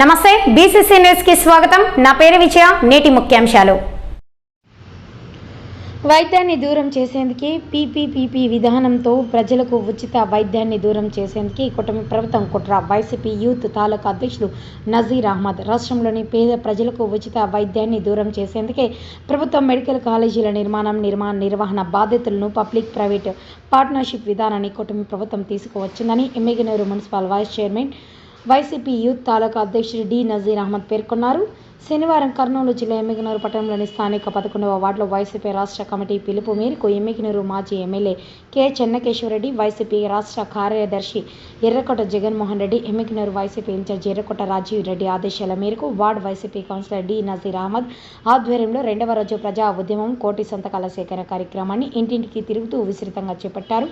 నమస్తే బీసీసీ న్యూస్కి స్వాగతం. నా పేరు విజయ నేటి ముఖ్యాంశాలు. వైద్యాన్ని దూరం చేసేందుకే పీపీపీపీ విధానంతో ప్రజలకు ఉచిత వైద్యాన్ని దూరం చేసేందుకే కుటుంబ ప్రభుత్వం కుట్ర. వైసీపీ యూత్ తాలూకా అధ్యక్షులు నజీర్ అహ్మద్. రాష్ట్రంలోని పేద ప్రజలకు ఉచిత వైద్యాన్ని దూరం చేసేందుకే ప్రభుత్వం మెడికల్ కాలేజీల నిర్మాణం నిర్మాణ నిర్వహణ బాధ్యతలను పబ్లిక్ ప్రైవేట్ పార్ట్నర్షిప్ విధానాన్ని కుటుంబ ప్రభుత్వం తీసుకువచ్చిందని Emmiganur municipal vice chairman YCP youth taluka అధ్యక్షుడు డి నజీర్ అహ్మద్ పేర్కొన్నారు. శనివారం కర్నూలు జిల్లా ఎమ్మిగనూరు పట్టణంలోని స్థానిక పదకొండవ వార్డులో వైసీపీ రాష్ట్ర కమిటీ పిలుపు మేరకు ఎమ్మిగనూరు మాజీ ఎమ్మెల్యే కె చెన్నకేశ్వరరెడ్డి వైసీపీ రాష్ట్ర కార్యదర్శి ఎర్రకోట జగన్మోహన్ రెడ్డి ఎమ్మిగనూరు వైసీపీ ఇన్ఛార్జ్ ఎర్రకోట రాజీవ్ రెడ్డి ఆదేశాల మేరకు ward YCP councillor D Nazeer Ahmed ఆధ్వర్యంలో రెండవ రోజు ప్రజా ఉద్యమం కోటి సంతకాల సేకరణ కార్యక్రమాన్ని ఇంటింటికి తిరుగుతూ విస్తృతంగా చేపట్టారు.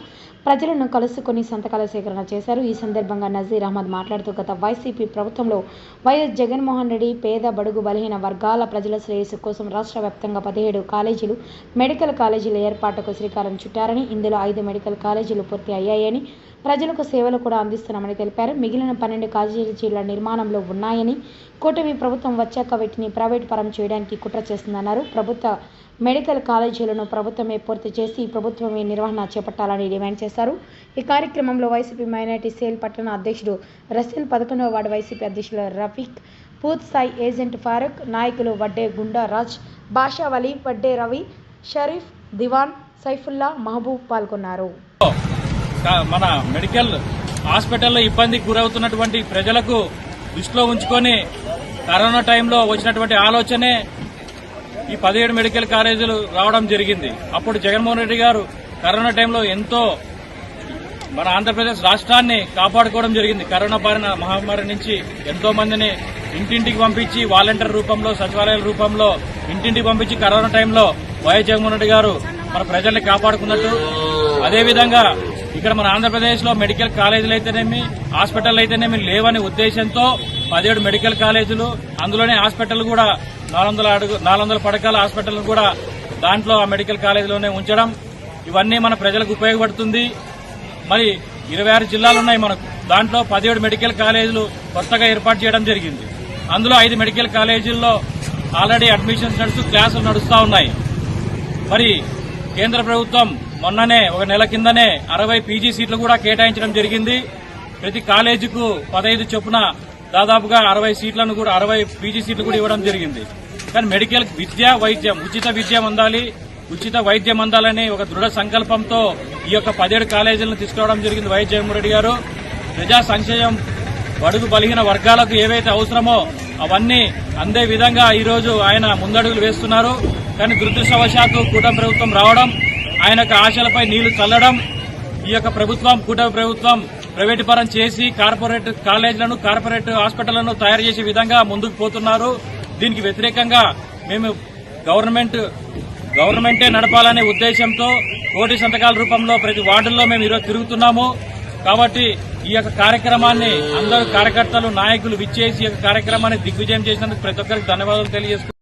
ప్రజలను కలుసుకొని సంతకాల సేకరణ చేశారు. ఈ సందర్భంగా నజీర్ అహ్మద్ మాట్లాడుతూ గత వైసీపీ ప్రభుత్వంలో వైఎస్ జగన్మోహన్ రెడ్డి పేద బడుగు బలహీన వర్గాల ప్రజల శ్రేయస్సు కోసం రాష్ట్ర వ్యాప్తంగా పదిహేడు కాలేజీలు మెడికల్ కాలేజీల ఏర్పాటుకు శ్రీకారం చుట్టారని ఇందులో ఐదు మెడికల్ కాలేజీలు పూర్తి అయ్యాయని ప్రజలకు సేవలు కూడా అందిస్తున్నామని తెలిపారు. మిగిలిన పన్నెండు కాలేజీల నిర్మాణంలో ఉన్నాయని కూటమి ప్రభుత్వం వచ్చాక వీటిని ప్రైవేట్ పరం చేయడానికి కుట్ర చేస్తుందన్నారు. ప్రభుత్వ మెడికల్ కాలేజీలను ప్రభుత్వమే పూర్తి చేసి ప్రభుత్వమే నిర్వహణ చేపట్టాలని డిమాండ్ చేశారు. ఈ కార్యక్రమంలో వైసీపీ మైనార్టీ సేల్ పట్టణ అధ్యక్షుడు రసీల్ పదకొండవ వార్డు వైసీపీ అధ్యక్షులు రఫీక్ పూత్ సాయి ఏజెంట్ ఫారూక్ నాయకులు వడ్డే గుండా రాజ్ బాషా వలీ వడ్డే రవి షరీఫ్ దివాన్ సైఫుల్లా మహబూబ్ పాల్గొన్నారు. మన మెడికల్ హాస్పిటల్లో ఇబ్బందికి గురవుతున్నటువంటి ప్రజలకు దృష్టిలో ఉంచుకొని కరోనా టైంలో వచ్చినటువంటి ఆలోచనే ఈ పదిహేడు మెడికల్ కాలేజీలు రావడం జరిగింది. అప్పుడు జగన్మోహన్ రెడ్డి గారు కరోనా టైంలో ఎంతో మన ఆంధ్రప్రదేశ్ రాష్ట్రాన్ని కాపాడుకోవడం జరిగింది. కరోనా బారిన మహమ్మారి నుంచి ఎంతో మందిని ఇంటింటికి పంపించి వాలంటీర్ రూపంలో సచివాలయాల రూపంలో ఇంటింటికి పంపించి కరోనా టైంలో వైఎస్ జగన్మోహన్ రెడ్డి గారు మన ప్రజల్ని కాపాడుకున్నట్టు. అదేవిధంగా ఇక్కడ మన ఆంధ్రప్రదేశ్లో మెడికల్ కాలేజీలు అయితేనేమి హాస్పిటల్ అయితేనేమి లేవనే ఉద్దేశంతో పదిహేడు మెడికల్ కాలేజీలు అందులోనే హాస్పిటల్ కూడా నాలుగు అడుగు నాలుగు పడకల హాస్పిటల్ కూడా దాంట్లో ఆ మెడికల్ కాలేజీలోనే ఉంచడం ఇవన్నీ మన ప్రజలకు ఉపయోగపడుతుంది. మరి ఇరవై ఆరు జిల్లాలు ఉన్నాయి మనకు దాంట్లో పదిహేడు మెడికల్ కాలేజీలు కొత్తగా ఏర్పాటు చేయడం జరిగింది. అందులో ఐదు మెడికల్ కాలేజీల్లో ఆల్రెడీ అడ్మిషన్స్ నడుస్తూ క్లాసులు నడుస్తూ ఉన్నాయి. మరి కేంద్ర ప్రభుత్వం మొన్ననే ఒక నెల కిందనే అరవై పీజీ సీట్లు కూడా కేటాయించడం జరిగింది. ప్రతి కాలేజీకు పదహైదు చొప్పున దాదాపుగా అరవై సీట్లను కూడా అరవై పీజీ సీట్లు కూడా ఇవ్వడం జరిగింది. కానీ మెడికల్ విద్య వైద్యం ఉచిత విద్య అందాలి ఉచిత వైద్యం అందాలని ఒక దృఢ సంకల్పంతో ఈ యొక్క పదిహేడు కాలేజీలను తీసుకురావడం జరిగింది వైఎస్ జగన్మోహన్ రెడ్డి గారు. ప్రజా సంక్షేమం బడుగు బలిగిన వర్గాలకు ఏవైతే అవసరమో అవన్నీ అందే విధంగా ఈరోజు ఆయన ముందడుగులు వేస్తున్నారు. కానీ దురదృష్టవశాత్తు కూటమి ప్రభుత్వం రావడం ఆయనకు ఆశలపై నీళ్ళు చల్లడం ఈ యొక్క ప్రభుత్వం కూటమి ప్రభుత్వం ప్రైవేటు పరం చేసి కార్పొరేట్ కాలేజీలను కార్పొరేట్ హాస్పిటళ్ళను తయారు చేసే విధంగా ముందుకు పోతున్నారు. దీనికి వ్యతిరేకంగా మేము గవర్నమెంట్ గవర్నమెంటే నడపాలనే ఉద్దేశంతో కోటి సంతకాల రూపంలో ప్రతి వార్డుల్లో మేము ఈరోజు తిరుగుతున్నాము. కాబట్టి ఈ యొక్క కార్యక్రమాన్ని అందరూ కార్యకర్తలు నాయకులు విచ్చేసి ఈ యొక్క కార్యక్రమాన్ని దిగ్విజయం చేసినందుకు ప్రతి ఒక్కరికి ధన్యవాదాలు తెలియజేస్తున్నాను